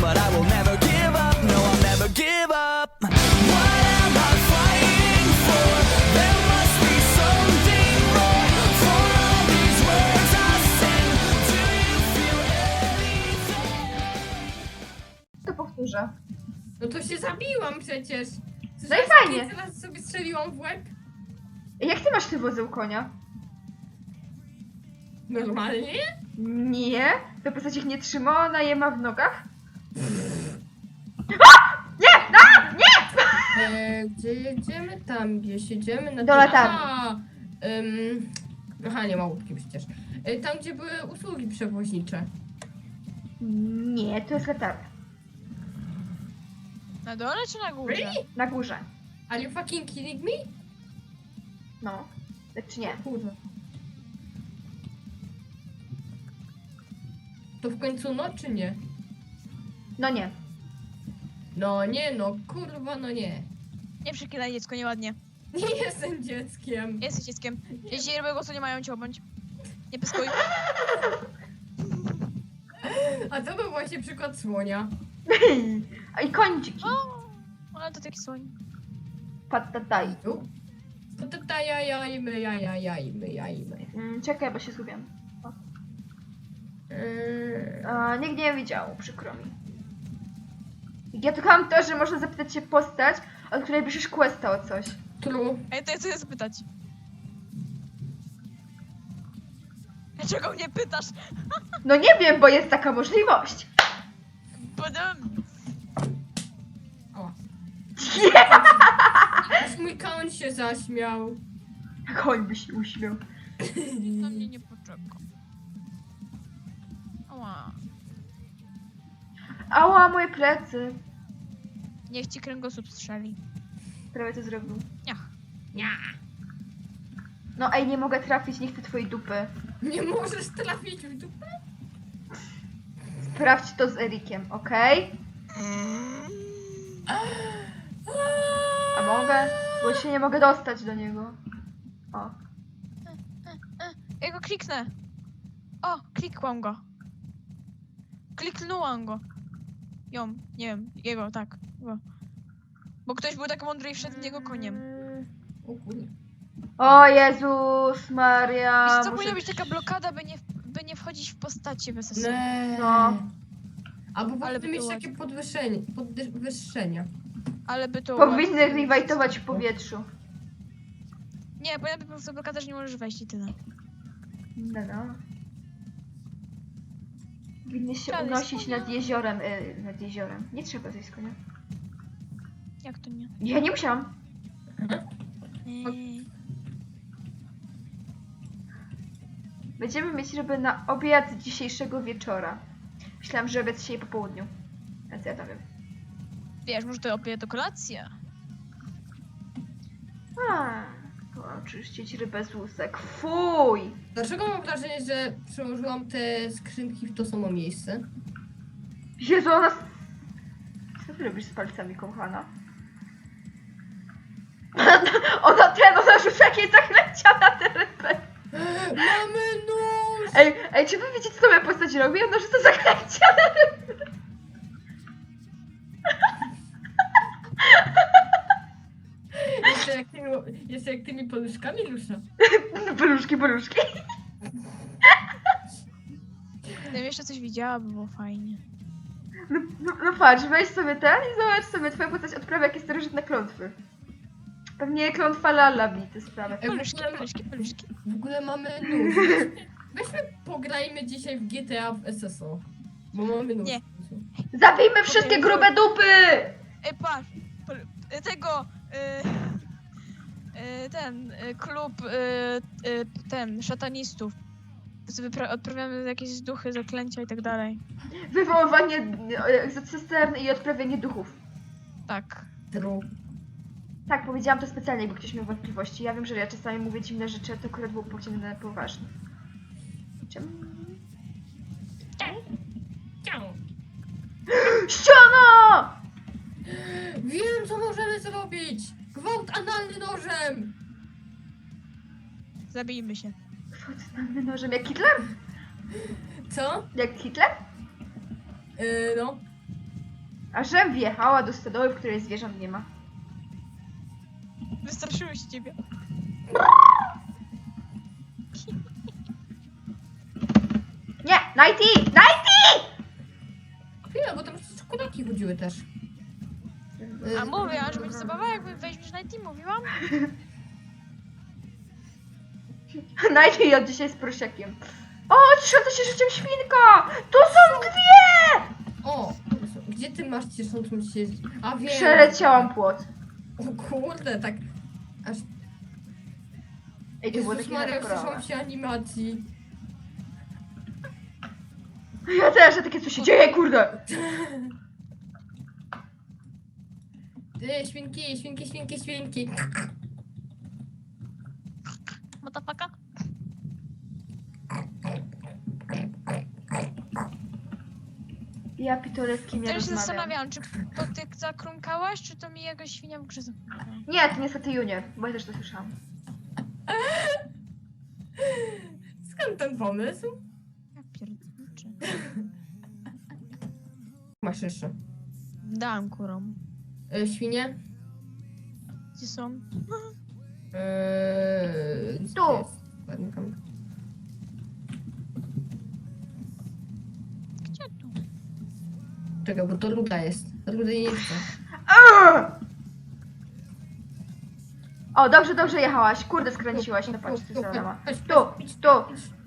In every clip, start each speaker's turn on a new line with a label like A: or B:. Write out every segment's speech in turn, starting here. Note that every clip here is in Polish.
A: but I will never give up. No, I'll never give up. What am I fighting for? There must be something more. For all these words I sing, do you feel anything?
B: To powtórzę.
C: No to się zabiłam przecież.
B: No i fajnie.
C: jak Teraz sobie strzeliłam w łeb.
B: Jak ty masz ty wozeł konia?
C: Normalnie?
B: Nie? To postać ich nie trzyma, ona je ma w nogach? A! Nie! A! Nie!
C: E, gdzie jedziemy? Tam gdzieś jedziemy. Na
B: Do latarni.
C: A, ym, aha, nie ma łódki przecież. E, tam, gdzie były usługi przewoźnicze.
B: Nie, to jest latarnia.
D: Na dole czy na górze?
C: Really?
B: Na górze.
C: Are you fucking kidding me?
B: No. Tak czy nie?
C: Kurwa. To w końcu no, czy nie?
B: No nie.
C: No nie, no kurwa, no nie.
D: Nie przeklinaj dziecko, nieładnie.
C: Nie jestem dzieckiem.
D: Jesteś dzieckiem. Jeśli robią głosu, nie mają cię obądź. Nie pyskuj.
C: A to był właśnie przykład słonia.
B: A i kończyki.
D: O, ale to taki słoń.
B: Patataj.
C: Tu. To to ta ja, ja, i my, ja, ja, ja, i my, ja, i my.
B: Mm, czekaj, bo się zgubiam.
C: Eee,
B: A, nigdy nie widział, przykro mi. Ja tylko mam to, że można zapytać się postać, od której bierzesz questa o coś.
C: True.
D: Ej, to ja chcę spytać. Dlaczego mnie pytasz?
B: No nie wiem, bo jest taka możliwość.
D: Badum.
C: O.
B: Nie!
C: Aż mój koń się zaśmiał.
B: Koń by się uśmiał.
D: Na mnie nie poczeka. Ała.
B: Ała, moje plecy.
D: Niech ci kręgosłup strzeli.
B: Prawie to zrobił.
D: Niach.
C: Nie.
B: No ej, nie mogę trafić, nie chcę twojej dupy.
C: Nie możesz trafić w dupę?
B: Sprawdź to z Erikiem, okej? A mogę? Bo się nie mogę dostać do niego. O.
D: Ja go kliknę. O, klikłam go. Kliknęłam go. Ją, nie wiem, jego, tak. Go. Bo ktoś był tak mądry i wszedł w niego koniem.
C: O kurde.
B: O Jezus Maria.
D: Wiesz co,
B: muszę-
D: powinna być taka blokada, by nie, by nie wchodzić w postacie bez sensu.
C: Nie.
B: No.
C: Albo
D: Ale by
C: mieć
D: było
C: takie podwyższenie, podwyższenia.
D: Ale by to
B: Powinny
D: ułatwiło.
B: rewajtować w powietrzu.
D: Nie, powinna być po prostu blokada, że nie możesz wejść i tyle.
B: No, no. Powinny się unosić nad jeziorem. Y, nad jeziorem. Nie trzeba zejść z konia.
D: Jak to nie?
B: Ja nie musiałam.
D: Eee,
B: Będziemy mieć ryby na obiad dzisiejszego wieczora. Myślałam, że obiad dzisiaj po południu. Więc ja to wiem.
D: Wiesz, może to opie to kolacja.
B: A, oczyścić rybę z łusek. Fuj!
C: Dlaczego mam wrażenie, że przełożyłam te skrzynki w to samo miejsce?
B: Jezu, ona... Co ty robisz z palcami, kochana? ona ten, ona rzuca jakieś zaklęcia na tę rybę.
C: Mamy nóż!
B: Ej, ej, czy wy wiecie, co moja postać robi? Ona rzuca zaklęcia na rybę.
C: Rusza.
B: Paluszki, paluszki.
D: Gdybym jeszcze coś widziała, by było fajnie.
B: No, no, no patrz, weź sobie ten i zobacz sobie, twoja postać odprawia jakieś starożytne klątwy. Pewnie klątwa Lalabi tę sprawę.
C: Ej,
D: Paluszki,
C: ogóle,
D: paluszki, paluszki.
C: w ogóle mamy nóż. Weźmy, pograjmy dzisiaj w GTA w SSO. Bo mamy nóż.
D: Nie.
B: Zabijmy wszystkie grube dupy!
D: Ej, patrz! Tego... Y, ten, y, klub, y, y, ten, szatanistów. Wypra- odprawiamy jakieś duchy, zaklęcia i tak dalej.
B: Wywoływanie e, z cysterny i odprawianie duchów.
D: Tak.
C: True.
B: Tak, powiedziałam to specjalnie, bo ktoś miał wątpliwości. Ja wiem, że ja czasami mówię dziwne rzeczy, a to akurat było pociągnięte poważnie. Czemu? Ściana!
C: Wiem, co możemy zrobić! Gwałt analny nożem!
D: Zabijmy się.
B: Kwotnamy nożem jak Hitler?
C: Co?
B: Jak Hitler?
C: Yy, no.
B: A żem wjechała do stodoły, w której zwierząt nie ma.
D: Wystraszyły się ciebie.
B: Nie! Nighty! Nighty!
C: Chwila, bo tam jeszcze czekoladki chodziły też.
D: A mówiłam, że będzie zabawa, jakby weźmiesz na team, mówiłam?
B: Nighty od dzisiaj z prosiakiem. O, ciesząca się życiem świnka! Tu są dwie!
C: O! Gdzie ty masz cieszącą się... A wiem!
B: Przeleciałam płot.
C: O kurde, tak... Aż...
B: Ej, to było
C: Jezus
B: takie
C: Maria, słyszałam się animacji.
B: Ja też, a takie co się dzieje, kurde!
C: Ty, świnki, świnki, świnki, świnki.
B: Ja pitole z kim ja
D: Teraz się
B: rozmawiam.
D: zastanawiałam, czy to ty zakrumkałaś, czy to mi jakaś świnia w grze zakrumkała.
B: Nie, to niestety Junior, bo ja też to słyszałam.
C: Skąd ten pomysł?
D: Ja pierdolę.
C: Masz jeszcze.
D: Dałam kurom.
C: E, świnie?
D: Gdzie są?
C: Eee, gdzie
B: Tu.
C: jest?
D: Gdzie
C: Czekaj, bo to Luda jest. Luda nie chce.
B: Arr! O, dobrze, dobrze jechałaś. Kurde, skręciłaś. No patrz, tu zalała.
C: Chodź,
B: Tu, tu.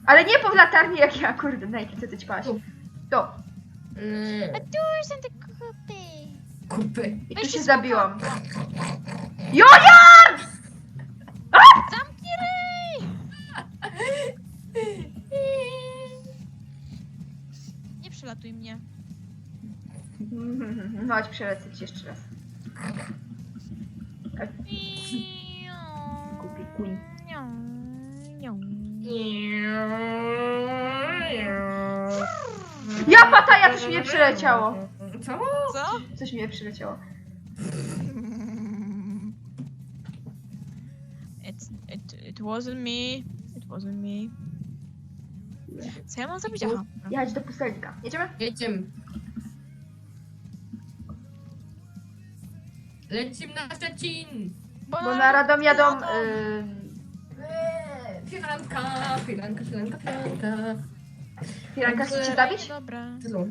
B: Ale nie po latarni jak ja, kurde, Nike, co ty ćpałaś?
C: Tu.
B: Tu.
C: Eee,
D: Tu są te kupy.
C: kupy.
B: I tu
D: Weź
B: się
D: się
B: zabiłam. Junior!
D: Zamknij ryj! Nie przylatuj mnie.
B: No, chodź, przelecę ci jeszcze raz. Głupi kuń. Ja pataja, coś mnie przyleciało.
C: Co?
D: Co?
B: Coś mnie przyleciało.
D: It's, it, it wasn't me. It wasn't me. Co ja mam zrobić? Aha.
B: Jechać do pustelnika. Jedziemy?
C: Jedziemy. Lecimy na Szczecin!
B: Bo na Radom jadą...
C: Eee, Firanka, firanka, firanka, firanka.
B: Firanka chce cię zabić?
D: Dobra.
C: Tylu.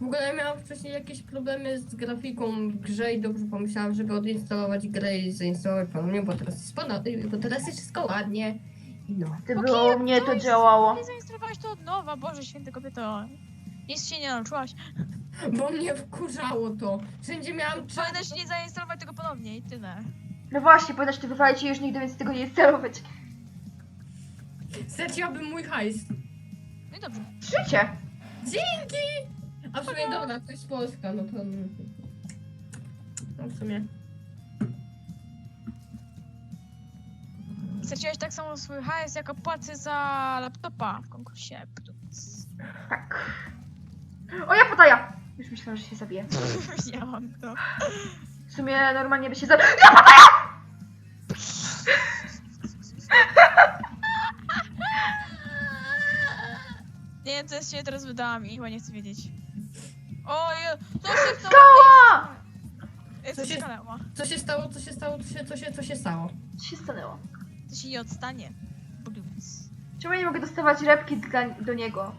C: W ogóle ja miałam wcześniej jakieś problemy z grafiką w grze i dobrze pomyślałam, żeby odinstalować grę i zainstalować ponownie, bo teraz jest ponad, bo teraz jest wszystko ładnie. I no.
B: Ty było u mnie to działało.
D: Nie zainstalowałeś to od nowa, Boże święty kobieto. Nic się nie nauczyłaś.
C: Bo mnie wkurzało to. Wszędzie miałam czas.
D: Pamiętasz nie zainstalować tego ponownie i tyle.
B: No właśnie, powiadasz, ty wywalić już nigdy, więc tego nie instalować.
C: Straciłabym mój hajs.
D: No i dobrze.
B: Życie!
C: Dzięki! A w sumie dobra, to jest Polska, no to... No w sumie...
D: Straciłeś tak samo swój hajs, jako płacę za laptopa w konkursie. Ptuc.
B: Tak. O, ja pataja! Już myślałam, że się zabije.
D: Widziałam to.
B: W sumie normalnie by się zabił. Ja pataja!
D: Nie wiem, co jest się teraz wydałam i chyba nie chcę wiedzieć. O, je- co się stało?
B: Skała!
C: Co się-
D: skalała.
C: Co się stało, co się stało, co się, co się, co się stało?
B: Co się stanęło?
D: To się nie odstanie. Blues.
B: Czemu ja nie mogę dostawać repki dla, do niego?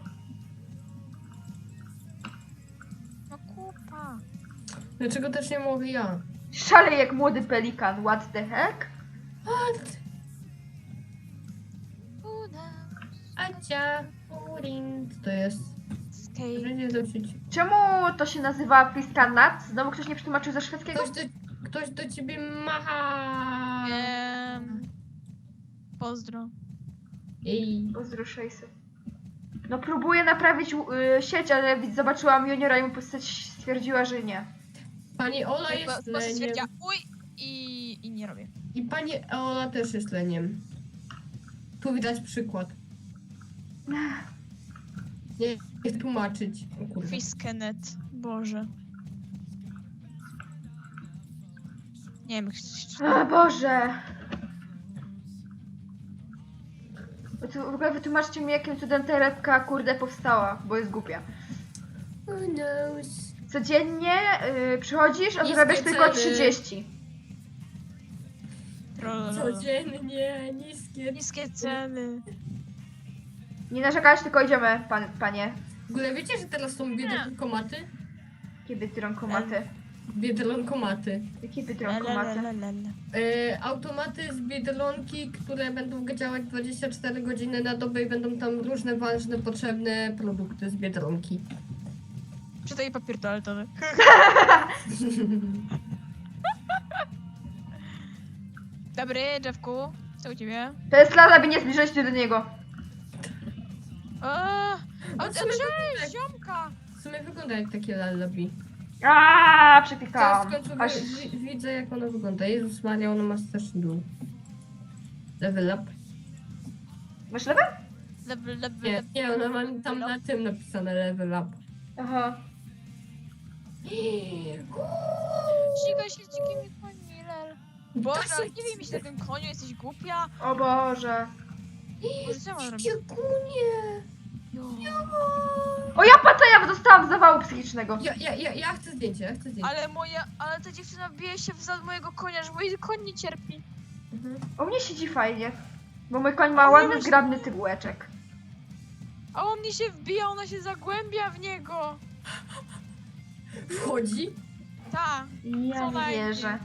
C: Dlaczego też nie mogę ja?
B: Szalej jak młody pelikan, what the heck?
C: What?
D: Uda.
C: Acia, urin, co to jest?
D: Skate.
B: Czemu to się nazywa Piskanat? Znowu ktoś nie przetłumaczył ze szwedzkiego?
C: Ktoś do, ktoś do ciebie macha.
D: Em, pozdro.
C: Ej.
B: Pozdro szejsy. No próbuję naprawić y, sieć, ale widz zobaczyłam juniora i mu postać stwierdziła, że nie.
C: Pani Ola
D: Bo-
C: jest
D: bo
C: leniem.
D: stwierdziła, uj i, i nie robię.
C: I pani Ola też jest leniem. Tu widać przykład. Nie, nie chcę tłumaczyć. O.
D: Fiskenet. Boże. Nie wiem, się...
B: O Boże! Bo tu- W ogóle wytłumaczcie mi, jakim cudem ta repka kurde powstała, bo jest głupia.
C: Who knows?
B: Codziennie y, przychodzisz, a
C: Niskie
B: zarabiasz tylko
C: ceny.
B: 30.
D: Trolololo.
C: Codziennie, niskie.
D: Niskie ceny.
B: Nie narzekać, tylko idziemy, pan, panie.
C: W ogóle wiecie, że teraz są biedronkomaty?
B: Jakie biedronkomaty?
C: Biedronkomaty.
B: Jakie biedronkomaty?
D: Lalalala.
C: E, automaty z Biedronki, które będą działać 24 godziny na dobę i będą tam różne ważne, potrzebne produkty z Biedronki.
D: Czytaj papier toaletowy. Dobry, Jeffku. Co u ciebie?
B: To jest lada, by nie zbliżać się do niego.
D: O,
C: No
D: o,
C: w sumie
D: cześć, ziomka!
C: W sumie wygląda jak takie lullaby.
B: Aaa,
C: Teraz w końcu
B: Aż...
C: wi- wi- widzę jak ona wygląda. Jezus Maria, ona ma straszny dół. Level up.
B: Masz lewe?
D: Level, level,
C: Nie,
D: level,
C: nie, ona ma tam na tym napisane level up.
B: Aha.
D: Ścigaj się z dzikimi końmi, lel. Boże, ale nie wiem, jeśli na tym koniu jesteś głupia.
B: O Boże.
D: Boże, co mam robić? Jo.
B: O ja patrzę, ja dostałam zawału psychicznego.
C: Ja, ja, ja, ja chcę zdjęcie, ja chcę zdjęcie.
D: Ale moja, ale ta dziewczyna bije się w zad mojego konia, że mój koń nie cierpi.
C: Mhm.
B: U mnie siedzi fajnie. Bo mój koń ma ładny, zgrabny tyłeczek.
D: A on mnie się wbija, ona się zagłębia w niego.
C: Wchodzi?
D: Ta.
B: Ja nie
D: najmniej.
B: wierzę.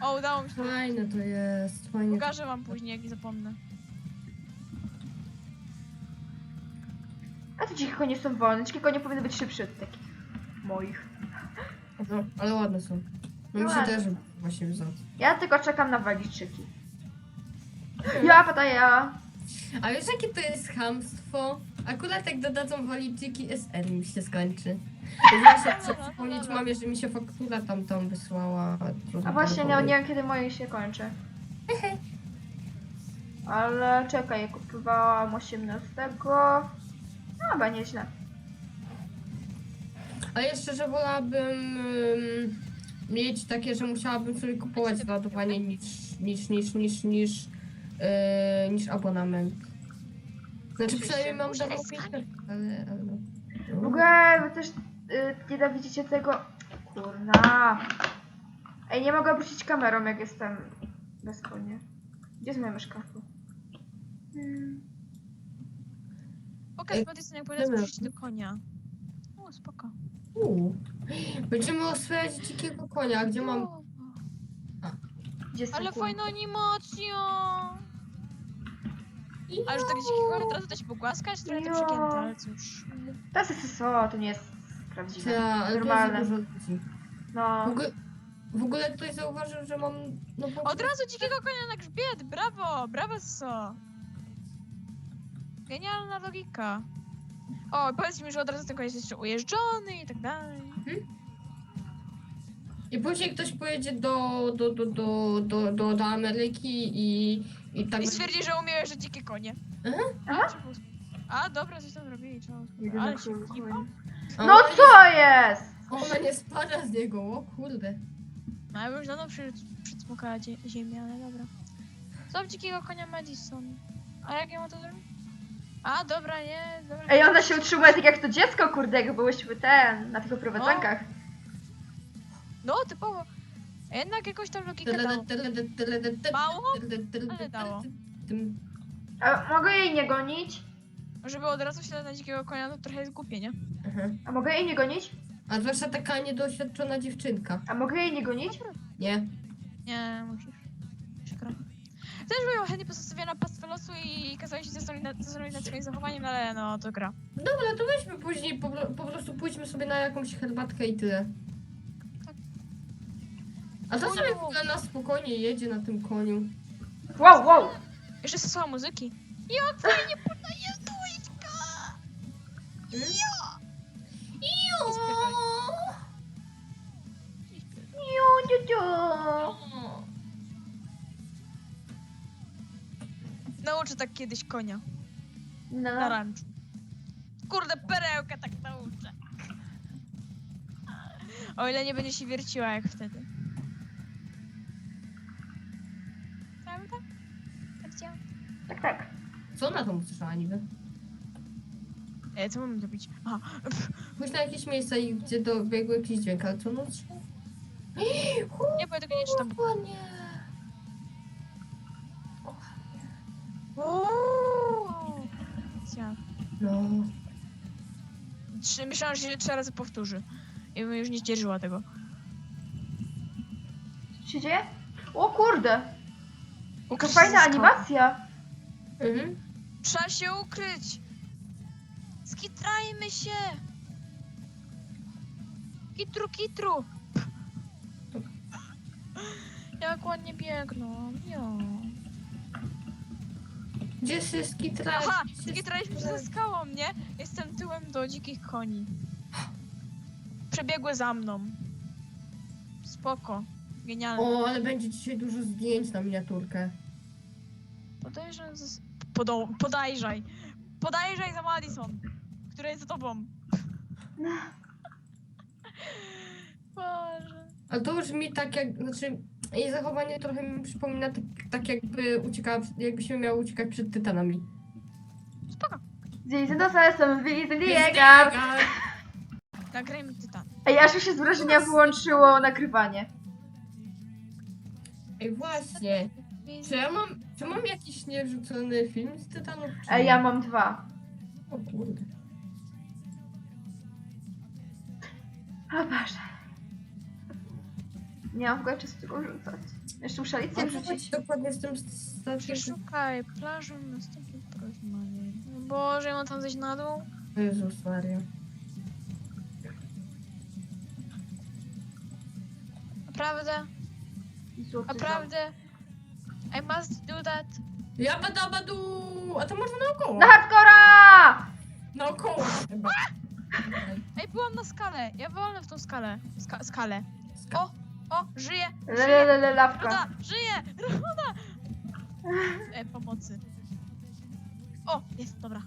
D: O, udało mi się.
C: Fajne to jest, fajnie.
D: Pokażę wam później, jak nie zapomnę.
B: A te dzikie konie są wolne. Dzikie konie powinny być szybsze od takich moich.
C: No, ale ładne są. No mi się
B: Ładne.
C: też właśnie wzad.
B: Ja tylko czekam na waliczyki. Ja pataja.
C: A wiesz jakie to jest chamstwo? Akurat jak dodadzą waliczyki SR mi się skończy. Ja się chcę przypomnieć mamie, że mi się faktura tam tam wysłała.
B: A właśnie nie, nie wiem kiedy moje się kończy. Ale czekaj, kupowałam 18. No, chyba nieźle.
C: A jeszcze, że wolałabym ym, mieć takie, że musiałabym sobie kupować ładowanie niż, niż, niż, niż, niż, yy, niż abonament. Znaczy przynajmniej mam
D: Muszę eskać.
C: kartę, ale, ale no.
B: W ogóle wy też y, nienawidzicie tego. Kurna. Ej, nie mogę obrócić kamerą, jak jestem bez konia. Gdzie jest moja myszka? Tu. Hmm.
D: Pokaż
C: Ej,
D: Madison, jak powiedział
C: dobra.
D: do konia. O, spoko.
C: Uuu. Będziemy oswajać dzikiego konia, gdzie mam...
D: O,
B: Gdzie jest
D: Ale
B: ten kół?
D: fajna animacja! A że tak dzikiego od razu da się pogłaskać? Trochę to
B: Jo.
D: przegięte, ale cóż.
B: To jest SSO, to nie jest prawdziwe.
C: Ta, ale to jest
B: Normalne.
C: dużo ludzi. W
B: No.
C: ogóle, w ogóle ktoś zauważył, że mam... No, po
D: Od razu dzikiego konia na grzbiet! Brawo! Brawo, so! Genialna logika. O, powiedz mi, że od razu ten koń jest jeszcze ujeżdżony i tak dalej.
C: I później ktoś pojedzie do, do, do, do, do, do, do Ameryki i, i tak...
D: I stwierdzi, że umie jeżdżać dzikie konie.
C: Aha.
D: A, dobra, coś tam robili, trzeba Ale się
B: koń. No
C: ona
B: co jest?
C: Ona nie spada z niego, o kurde.
D: No ja bym już dawno przy, przycmokała zie- ziemię, ale dobra. Złap dzikiego konia Madison. A jak ja mam to zrobić? A, dobra, nie, dobra.
B: Ej, ona się utrzymuje tak jak to dziecko, kurde, jak byłyśmy ten, na tych oprowadzankach.
D: No, typowo. A Jednak jakoś tam logikę dało.
C: tyle, tyle, tyle, tyle,
D: Mało? Ale dało.
B: A mogę jej nie gonić?
D: Żeby od razu się na dzikiego konia, to trochę jest głupie, nie?
C: Aha.
B: A mogę jej nie gonić?
C: A zwłaszcza taka niedoświadczona dziewczynka.
B: A mogę jej nie gonić?
C: Nie?
D: Nie, musisz. Przykro. Też bym chętnie pozostawiła na pastwę losu i kazała się zastanowić nad, zastanowić nad swoim zachowaniem, ale no, to gra.
C: Dobra, to weźmy później, po, po prostu pójdźmy sobie na jakąś herbatkę i tyle. A to sobie w
D: Koniu.
C: ogóle na spokojnie jedzie na tym koniu.
B: Wow, wow!
D: Jeszcze słowa muzyki. Jak fajnie podaje dwójka! Ja!
B: Niu, niu, niu.
D: Nauczę tak kiedyś konia. Na
B: No.
D: ranczu. Kurde, perełka tak nauczę. O ile nie będzie się wierciła jak wtedy. Tak,
B: tak.
C: Co na to słyszała niby?
D: E, co mam zrobić? Aha. Pff,
C: pójść na jakieś miejsce, i gdzie dobiegł jakiś dźwięk, ale co noc?
D: Nie, bo ja tego nie czytam.
C: O nie.
D: Uuu. Ja.
C: No.
D: Trzy, myślałam, że się trzy razy powtórzy. I bym już nie zdzierżyła tego.
B: Co się dzieje? O kurde! Jaka fajna
D: się
B: animacja!
C: Mhm.
D: Trzeba się ukryć! Skitrajmy się! Kitru, kitru! Jak ładnie biegną. Jo.
C: Gdzie się skitra?
D: Aha!
C: gdzie się
D: Skitraliśmy się ze skałą, nie? Jestem tyłem do dzikich koni. Przebiegły za mną. Spoko. Genialne.
C: O, ale będzie dzisiaj dużo zdjęć na miniaturkę.
D: Podejrzaj za... Podo... Podajrzaj. Podajrzaj za Madison, która jest za tobą. Boże.
C: Ale to już mi tak jak, znaczy jej zachowanie trochę mi przypomina tak, tak jakby uciekała, jakbyśmy miały uciekać przed tytanami.
D: Spoko.
B: Zjeźdź do sesem, wyjdę
C: Jest
B: Diegar!
C: Diegar!
D: Nagrajmy tytan.
B: Ej, aż mi się z wrażenia wyłączyło nagrywanie.
C: Ej, właśnie. Czy ja mam, czy mam jakiś niewrzucony film z tytanów? Czy nie?
B: ja mam dwa.
C: O kurde.
B: O Boże. Nie mam w ogóle czasu tego rzucać. Jeszcze muszę
C: A
B: Alicję
C: co chodzi
B: wrzucić.
C: dokładnie z tym statkiem?
D: Przeszukaj plażę następnym porozmawiaj. No Boże, ja mam tam zejść na dół?
C: Jezus Maria.
D: Naprawdę?
B: Złoty
D: Naprawdę? I must do that.
C: Ja bada badu! A to może naokoło?
B: Na hardcora!
C: Naokoło chyba.
D: Ej, byłam na skale. Ja wolę w tą skalę. Ska skalę. O, o, żyję.
B: Lelelele, lawka.
D: Ruda, żyję! Ruda! E, pomocy. O, jest, dobra.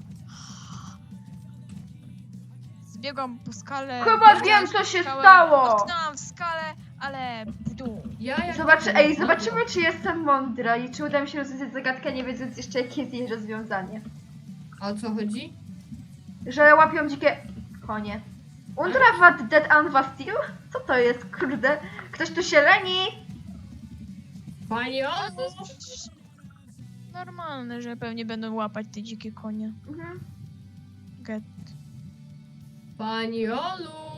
D: Zbiegłam po skalę.
B: Chyba wiem, co się
D: skałę,
B: stało.
D: Dotknęłam w skalę, ale w dół.
C: Ja jak
B: ej, zobaczymy, czy jestem mądra i czy uda mi się rozwiązać zagadkę, nie wiedząc jeszcze, jakie jest jej rozwiązanie.
C: A o co chodzi?
B: Że łapią dzikie konie. Undra wat dead anvastil? Co to jest, kurde? Ktoś tu się leni?
C: Pani
D: Ale to
C: Olu!
D: jest przecież normalne, że pewnie będą łapać te dzikie konie.
B: Mhm.
D: Get.
C: Pani Olu!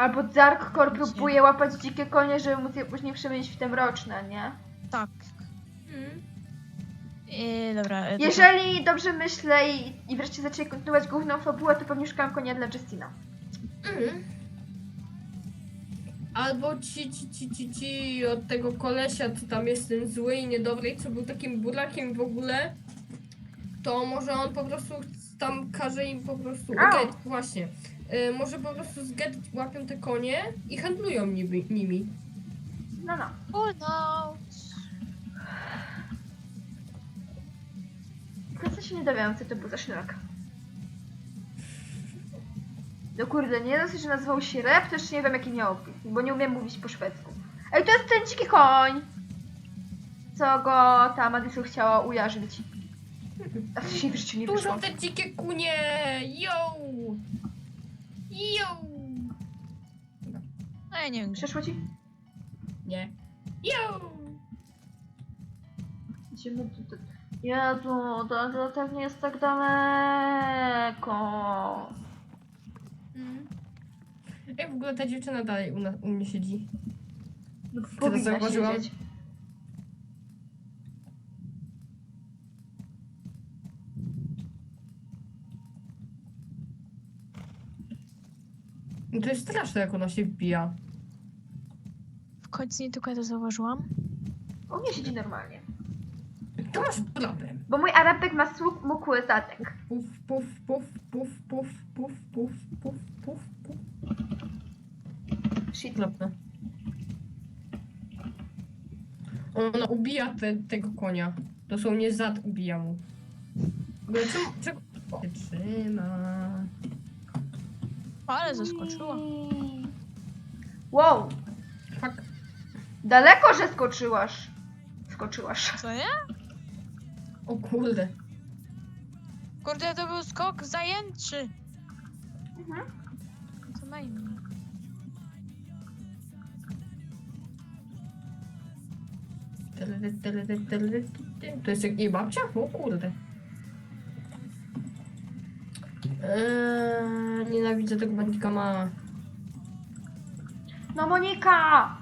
B: Albo Dark Core próbuje łapać dzikie konie, żeby móc je później przemienić w te mroczne, nie?
D: Tak. E, dobra. e, dobra.
B: Jeżeli dobrze myślę i, i wreszcie zaczęli kontynuować główną fabułę, to pewnie szukam konia dla Justina.
C: Mhm. Albo ci, ci, ci, ci, ci od tego kolesia, co tam jest ten zły i niedobry, co był takim burakiem w ogóle, to może on po prostu tam każe im po prostu...
B: Au.
C: Właśnie. Y, może po prostu z get łapią te konie i handlują nimi. nimi.
B: No, no.
D: Full note.
B: Tylko się nie dowiadam, co to był za szlak. No kurde, nie dosyć, że nazywał się Rep, to jeszcze nie wiem jaki miał opis, bo nie umiem mówić po szwedzku. Ej, to jest ten dziki koń! Co go ta Madysu chciała ujarzmić. A w się w życiu nie wyszło.
C: są te dzikie kunie! Yo! Yo!
D: No ja nie wiem. gdzie.
B: Przeszło ci?
C: Nie. Yo!
B: Idziemy do... Jezu, to, pewnie jest tak daleko.
C: Mm. Jak w ogóle ta dziewczyna dalej u, na, u mnie siedzi?
B: No, powinna
C: zauważyłam.
B: siedzieć.
C: No to jest straszne, jak ona się wbija.
D: W końcu nie tylko ja to zauważyłam.
B: U mnie siedzi normalnie.
C: To masz problem.
B: Bo mój arabek ma słuch mukły zatek.
C: Puf, puf, puf, puf, puf, puf, puf, puf, puf, puf.
B: Shit.
C: Ona ubija te, tego konia. Dosłownie zad ubija mu. Ogóle czemu, czego się trzyma?
D: Ale zaskoczyła.
B: Wow,
C: Fuck.
B: daleko, że skoczyłaś. Skoczyłaś.
D: Co nie?
C: O kurde.
D: Kurde, to był skok zajęczy.
B: Mhm.
D: Majmi.
C: To jest jak jej babcia? O kurde. Eee, nienawidzę tego bandika ma.
B: No Monika!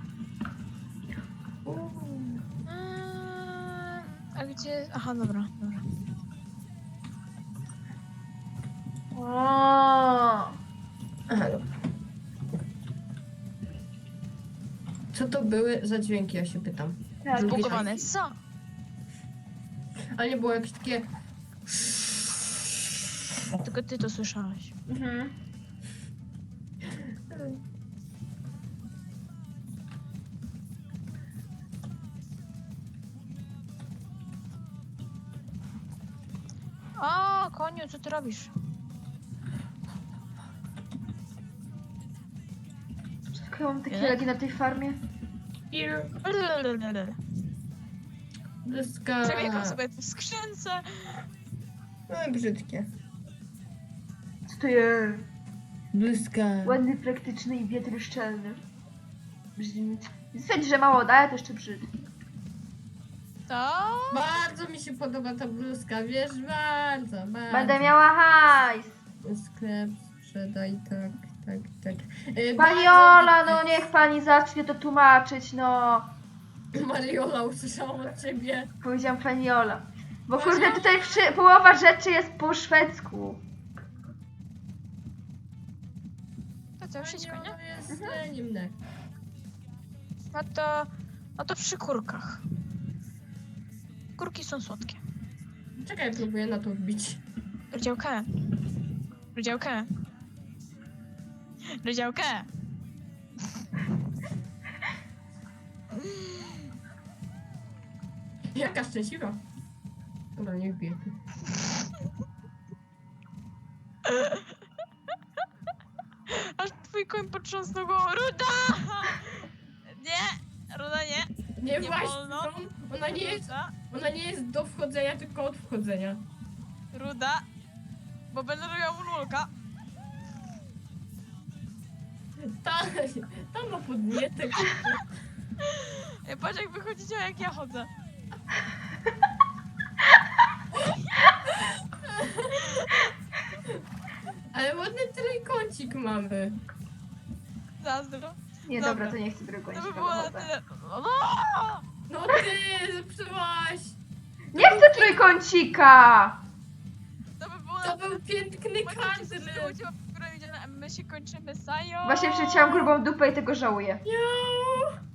D: Eee, A gdzie... Aha, dobra, dobra.
B: O,
C: Aha, dobra. Co to były za dźwięki, ja się pytam.
B: tak.
D: Co?
C: Ale nie było jakieś takie...
D: Tylko ty to słyszałaś.
B: Mhm.
D: O, koniu, co ty robisz?
B: Tylko ja mam takie
D: Nie?
B: lagi na tej farmie.
C: Dyska...
D: Przebiegam sobie w skrzynce.
C: No, brzydkie.
B: Co to jest?
C: Blyska.
B: Ładny, praktyczny i wietry szczelny. Brzmi. Widać, że mało daje, to jeszcze brzydki.
D: To...
C: Bardzo mi się podoba ta bluzka, wiesz, bardzo, bardzo.
B: Będę miała hajs!
C: Sklep, sprzedaj, tak, tak, tak. E,
B: Pani
C: bardzo
B: Ola, no niech pani zacznie to tłumaczyć, no.
C: Mariola, usłyszałam od ciebie.
B: Powiedziałam pani Ola. Bo kurde, tutaj wszy- połowa rzeczy jest po szwedzku.
D: To co, wszystko, nie?
C: Mariola jest lenimne.
D: No to... No to przy kurkach. Kurki są słodkie.
C: Czekaj, próbuję na to wbić.
D: Rudziałkę. Rudziałkę. Rudziałkę.
C: Jaka szczęśliwa. Dobra, nie wbiję.
D: Twój koń potrząsnął głową. Ruda! Nie! Ruda nie!
C: Nie,
D: Nie
C: właśnie,
D: wolno.
C: no, ona nie, jest,
D: Ruda!
C: ona nie jest do wchodzenia, tylko od wchodzenia.
D: Ruda! Bo będę robiła unulka.
C: Ta, ta ma podnietę.
D: Ej, Patrz jak wychodzicie, jak ja chodzę.
C: Ale ładny trójkącik mamy.
D: Zazdro.
B: Nie,
D: Dobra.
B: dobra, to nie chcę drugą
D: To by było na tyle. O!
C: No ty, zepsułaś.
B: Nie chcę trójkącika!
D: To by było
C: To
D: na
C: był piękny
D: ludzie, które idzie na my się kończymy sajo.
B: Właśnie przecięłam grubą dupę i tego żałuję.
C: Miau.